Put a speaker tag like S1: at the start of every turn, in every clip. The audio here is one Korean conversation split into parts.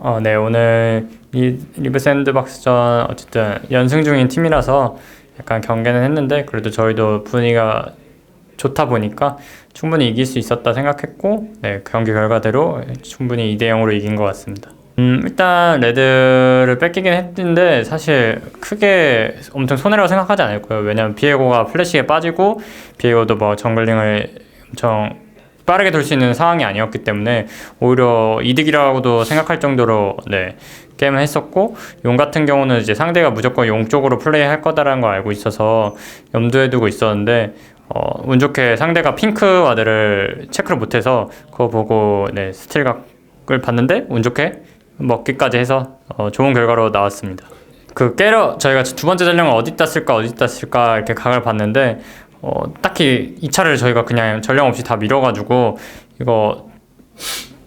S1: 어, 네, 오늘 리, 리브 샌드박스전 어쨌든 연승 중인 팀이라서 약간 경계는 했는데 그래도 저희도 분위기가 좋다 보니까 충분히 이길 수 있었다 생각했고 네, 그 경기 결과대로 충분히 2대 0으로 이긴 것 같습니다. 음, 일단 레드를 뺏기긴 했는데 사실 크게 엄청 손해라고 생각하지 않을 거예요. 왜냐면 비에고가 플래시에 빠지고 비에고도 뭐 정글링을 엄청 빠르게 돌 수 있는 상황이 아니었기 때문에 오히려 이득이라고도 생각할 정도로 네 게임을 했었고 용 같은 경우는 이제 상대가 무조건 용 쪽으로 플레이할 거다라는 걸 알고 있어서 염두에 두고 있었는데 어, 운 좋게 상대가 핑크 와드를 체크를 못해서 그거 보고 네 스틸각을 봤는데 운 좋게 먹기까지 해서 어, 좋은 결과로 나왔습니다. 그 깨러 저희가 두 번째 전령을 어디다 쓸까 어디다 쓸까 이렇게 각을 봤는데 어, 딱히 이 차를 저희가 그냥 전령 없이 다 밀어가지고 이거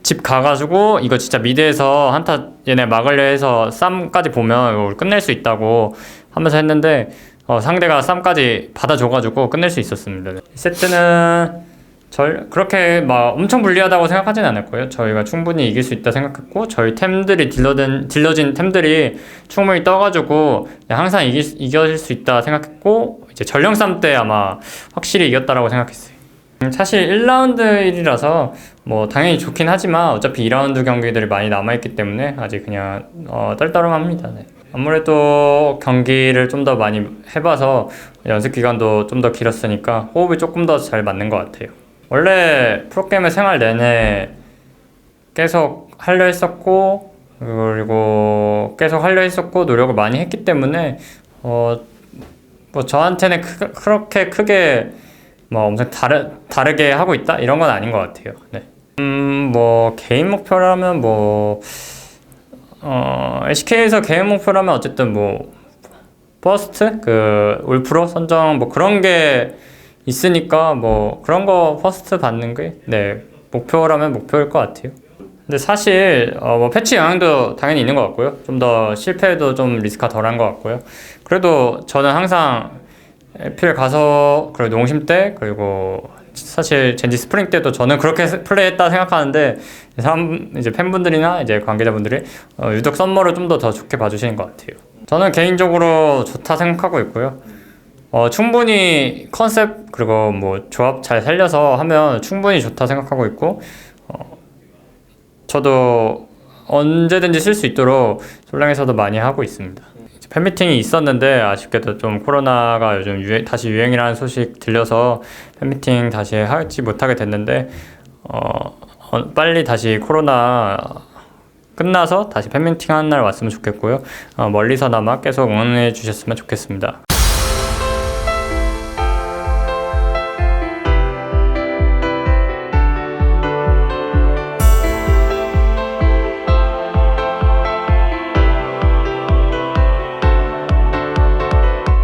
S1: 집 가가지고 이거 진짜 미드에서 한타 얘네 막으려 해서 쌈까지 보면 끝낼 수 있다고 하면서 했는데 어, 상대가 쌈까지 받아줘가지고 끝낼 수 있었습니다. 네. 이 세트는 절 그렇게 막 엄청 불리하다고 생각하진 거예요. 저희가 충분히 이길 수 있다 생각했고 저희 템들이 딜러진 딜러진 tem들이 충분히 떠가지고 항상 이길 수- 이겨질 수 있다 생각했고 이제 전령 싸움 때 아마 확실히 이겼다라고 생각했어요. 음, 사실 1라운드 1이라서 뭐 당연히 좋긴 하지만 어차피 2라운드 경기들이 많이 남아있기 때문에 아직 그냥 어, 떨떠름합니다. 네. 아무래도 경기를 좀 더 많이 해봐서 연습 기간도 좀 더 길었으니까 호흡이 조금 더 잘 맞는 것 같아요. 원래 프로게임의 생활 내내 계속 하려 했었고 그리고 계속 하려 했었고 노력을 많이 했기 때문에 어 뭐 저한테는 크, 그렇게 크게 뭐 엄청 다르 다르게 하고 있다 이런 건 아닌 것 같아요. 네. 음 뭐 개인 목표라면 뭐 어, SK에서 개인 목표라면 어쨌든 뭐 퍼스트 그 울프로 선정 뭐 그런 게 있으니까 뭐 그런 거 퍼스트 받는 게 네 목표라면 목표일 것 같아요. 근데 사실 어, 뭐 패치 영향도 당연히 있는 것 같고요. 좀 더 실패도 좀 리스크가 덜한 것 같고요. 그래도 저는 항상 에필 가서 그리고 농심 때 그리고 사실 젠지 스프링 때도 저는 그렇게 스- 플레이했다 생각하는데 사람 이제 팬분들이나 이제 관계자분들이 어, 유독 썸머를 좀 더 더 좋게 봐주시는 것 같아요. 저는 개인적으로 좋다 생각하고 있고요. 어, 충분히 컨셉 그리고 뭐 조합 잘 살려서 하면 충분히 좋다 생각하고 있고 어, 저도 언제든지 쓸 수 있도록 솔랭에서도 많이 하고 있습니다. 팬미팅이 있었는데 아쉽게도 좀 코로나가 요즘 유행, 다시 유행이라는 소식 들려서 팬미팅 다시 하지 못하게 됐는데 어, 어, 빨리 다시 코로나 끝나서 다시 팬미팅 하는 날 왔으면 좋겠고요. 어, 멀리서나마 계속 응원해 주셨으면 좋겠습니다.